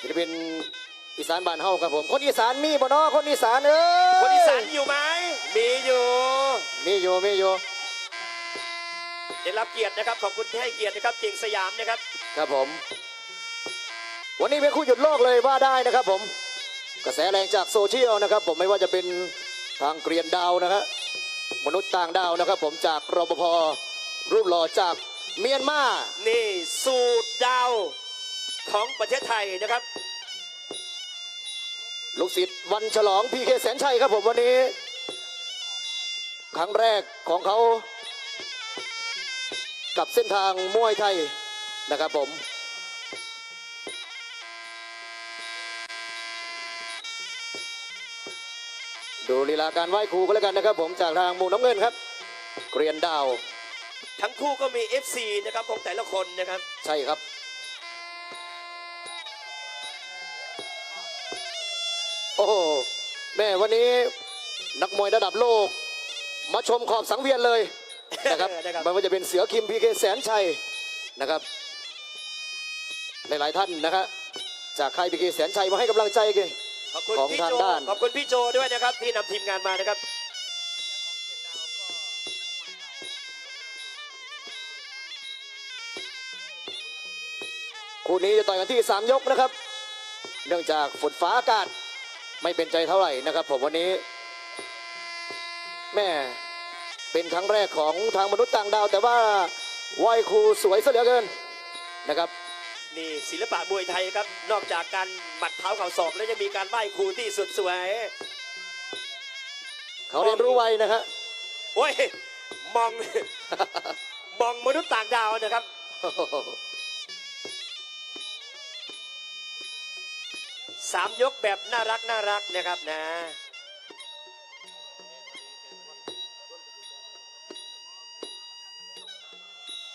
ศิลปินอีสานบ้านเฮาครับผม คนอีสานมีบ่เนาะคนอีสานเอ้ยคนอีสานอยู่ไหมมีอยู่ มีอยู่มีอยู่ได้รับเกียรตินะครับ ขอบคุณที่ให้เกียรตินะครับเก่งสยามนะครับ ครับผม วันนี้เป็นคู่หยุดโลกเลยว่าได้นะครับผม กระแสแรงจากโซเชียลนะครับ ผมไม่ว่าจะเป็นทางเกรียนดาวนะครับมนุษย์ต่างดาวนะครับ ผมจากรปภรูปหล่อจากเมียนมา นี่สูตรดาว ของประเทศไทยนะครับ ลูกศิษย์วันฉลองพีเคแสนชัยครับผมวันนี้ ครั้งแรกของเขา กับเส้นทางมวยไทยนะครับผมดูลีลาการไหว้ครูก็แล้วกันนะครับ ผมจากทางมุมน้ำเงินครับ เกรียนดาว ทั้งคู่ก็มี FC นะครับของแต่ละคนนะครับ ใช่ครับ โอ้โหแม่วันนี้นักมวยระดับโลก มาชมขอบสังเวียนเลยนะครับนะครับไม่ว่าจะเป็นเสือคิมพีเคแสนชัยนะครับ หลาย ๆ ท่านนะครับจากค่ายพีเคแสนชัยมาให้กำลังใจกันขอบคุณของพี่ทางโจด้านขอบคุณพี่โจด้วยนะครับที่นำทีมงานมานะครับคู่นี้จะต่อยกันที่ 3 ยกนะครับ เนื่องจากฝนฟ้าอากาศ ไม่เป็นใจเท่าไหร่นะครับ ผมวันนี้แม่เป็นครั้งแรกของทางมนุษย์ต่างดาว แต่ว่าไหวครูสวยซะเหลือเกินนะครับนี่ศิลปะมวยไทยครับ นอกจากการหมัดเท้าเข่าศอกแล้วยังมีการไหว้ครูที่สุดสวย เขาเรียนรู้ไวนะฮะโอ้ยมอง มองมนุษย์ต่างดาวนะครับ สามยกแบบน่ารักน่ารักนะครับนะ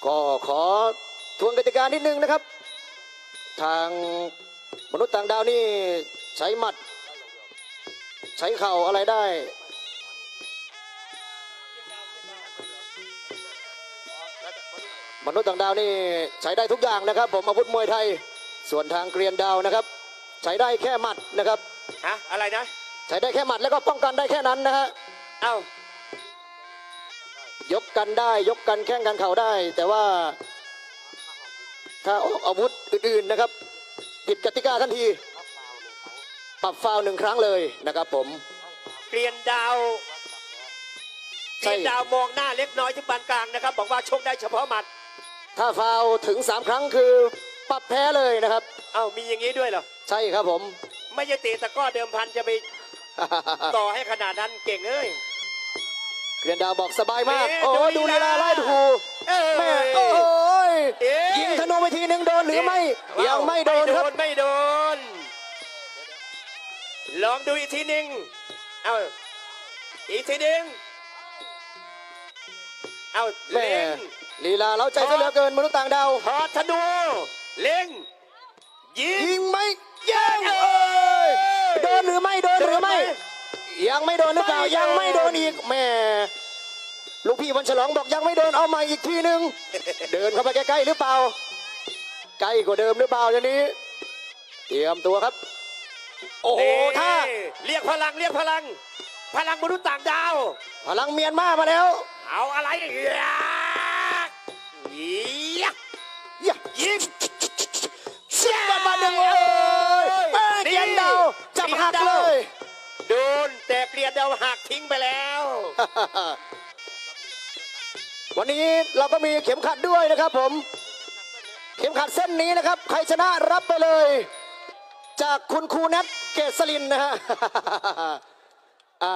ก็ขอทวนกติกานิดนึงนะครับ ทางมนุษย์ต่างดาวนี่ใช้หมัด ใช้เข่าอะไรได้มนุษย์ต่างดาวนี่ใช้ได้ทุกอย่างนะครับ ผมอาวุธมวยไทย ส่วนทางเกรียนดาวนะครับ ใช้ได้แค่หมัดนะครับ ฮะอะไรนะ ใช้ได้แค่หมัดแล้วก็ป้องกันได้แค่นั้นนะฮะเอ้ายกกันได้ยกกันแข้งกันเข่าได้ แต่ว่า ถ้าออกอาวุธอื่นๆนะครับ ผิดกติกาทันที ปรับฟาวล์หนึ่งครั้งเลยนะครับผม เกลียนดาวเกใช่ ลียนดาวมองหน้าเล็กน้อยที่ปานกลางนะครับ บอกว่าชกได้เฉพาะหมัด ถ้าฟาวล์ถึง 3 ครั้งคือ ปรับแพ้เลยนะครับ เอ้ามีอย่างนี้ด้วยเหรอ ใช่ครับผม ไม่ใช่เตะตะกร้อเดิมพันจะไป ต่อให้ขนาดนั้นเก่งเอ้ย เกรียนดาวบอกสบายมาก เอ๊ะโอ้ดูดูลีลีลาลาไล่ถูเอ้ยแม่โอ้ยเอ๊ะ ยิงธนูไปทีหนึ่งโดนหรือไม่ว้าวยังไม่โดนครับ ไม่โดน ลองดูอีกทีหนึ่งเอาอีกทีหนึ่งเอาแม่เล็งลีลาเราใจซะเหลือเกินมนุษย์ต่างดาวถอดธนู เล็ง ยิงยิงไหมยิงเอ้ยโดนหรือไม่โดนหรือไม่ ยังไม่โดนหรือเปล่าไม่โดนยังไม่โดนอีกแม่ลูกพี่วันฉลองบอกยังไม่โดนเอาใหม่อีกทีหนึ่งเดินเข้าไปใกล้ๆหรือเปล่า ใกล้กว่าเดิมหรือเปล่าอย่างนี้ เตรียมตัวครับ โอ้โหนี่ถ้าเรียกพลังเรียกพลัง พลังมนุษย์ต่างดาว พลังเมียนมามาแล้ว เอาอะไรอีกยิงอย่า เกลียนดาวหักทิ้งไปแล้ว วันนี้เราก็มีเข็มขัดด้วยนะครับผม เข็มขัดเส้นนี้นะครับ ใครชนะรับไปเลย จากคุณครูแนทเกษลินนะฮะอะ